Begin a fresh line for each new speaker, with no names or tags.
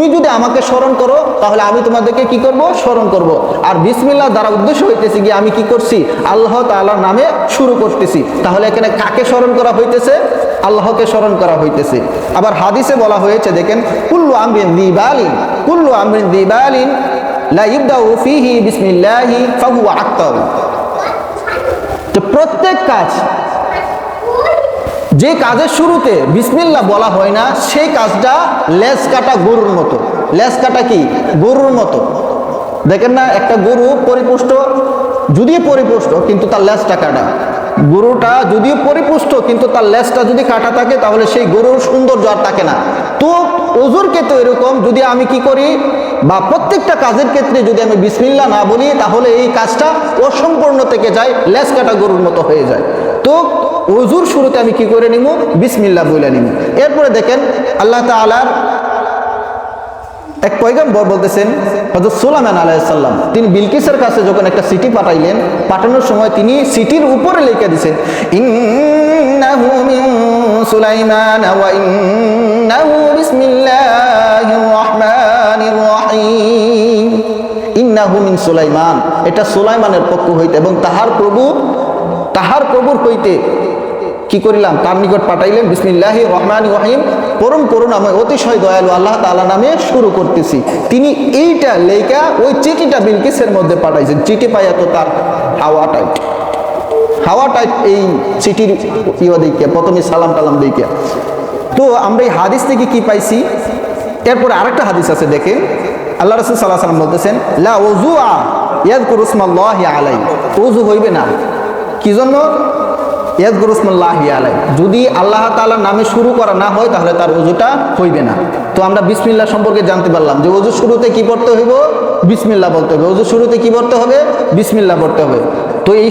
তুমি যদি আমাকে স্মরণ করো, তাহলে আমি তোমাদেরকে কি করব? স্মরণ করব। আর বিসমিল্লাহ দ্বারা উদ্দেশ্য হইতেছে গিয়ে আমি কি করছি? আল্লাহ তাআলার নামে শুরু করতেছি। তাহলে এখানে কাকে স্মরণ করা হইতেছে? আল্লাহকে স্মরণ করা হইতেছে। আবার হাদিসে বলা হয়েছে, দেখেন, কুল্লু আমরিন দিবালিন, কুল্লু আমরিন দিবালিন, লা তো প্রত্যেক কাজ যে কাজের শুরুতে বিসমিল্লা বলা হয় না, সেই কাজটা লেজ কাটা গরুর মতো। লেজ কাটা কি? গরুর মতো। দেখেন না, একটা গরু পরিপুষ্ট, যদিও পরিপুষ্ট, কিন্তু তার লেজটা কাটা। গরুটা যদিও পরিপুষ্ট, কিন্তু তার লেজটা যদি কাটা থাকে, তাহলে সেই গরুর সৌন্দর্য আর থাকে না। তো ওজুর ক্ষেত্রে এরকম, যদি আমি কি করি, বা প্রত্যেকটা কাজের ক্ষেত্রে যদি আমি বিসমিল্লা না বলি, তাহলে এই কাজটা অসম্পূর্ণ থেকে যায়, লেজ কাটা গরুর মতো হয়ে যায়। তো অজুর শুরুতে আমি কি করে নিব বিসমিল্লা বলে নিব এরপরে দেখেন আল্লাহ তালার এক পয়গম্বর বলতেছেন হজরত সুলাইমান আলাইসাল্লাম তিনি বিলকিসের কাছে যখন একটা সিটি পাঠাইলেন, পাঠানোর সময় তিনি সিটির উপরে লিখে দিয়েছেন ইন্নাহু মিন সুলাইমান ওয়া ইন্নাহু বিসমিল্লাহির রহমানির রহিম। ইন্নাহু মিন সুলাইমান। এটা সুলাইমানের পক্ষ হইতে এবং তাহার প্রভু তাহার প্রভুর হইতে কি করিলাম? তার নিকট পাঠাইলেন বিসমিল্লাহ রহমান রহিম। পরম করুণাময়, অতিশয় দয়ালু আল্লাহ তালা নামে শুরু করতেছি। তিনি এইটা লেখা ওই চিঠিটা বিলকিসের মধ্যে পাঠাইছেন। চিঠি পাইয়া তো তার হাওয়া টাইট। হাওয়া টাইট এই চিঠির ইয়ে দিকে প্রথমে সালাম টালাম দিকে তো আমরা এই হাদিস থেকে কি পাইছি? এরপরে আরেকটা হাদিস আছে, দেখেন। আল্লাহ রসুল সাল্লাহ সাল্লাম বলতেছেন, লা ওজু আ ইয়াদ কুরুসমাল্লাহ আলাই ওজু হইবে না। কি জন্য? যদি আল্লাহ তালার নামে শুরু করা না হয়, তাহলে তার অজুটা হইবে না। তো আমরা বিসমিল্লা সম্পর্কে জানতে পারলাম যে অজু শুরুতে কি পড়তে হইব? বিসমিল্লা বলতে হবে। অজু শুরুতে কি পড়তে হবে? বিসমিল্লা পড়তে হবে। তো এই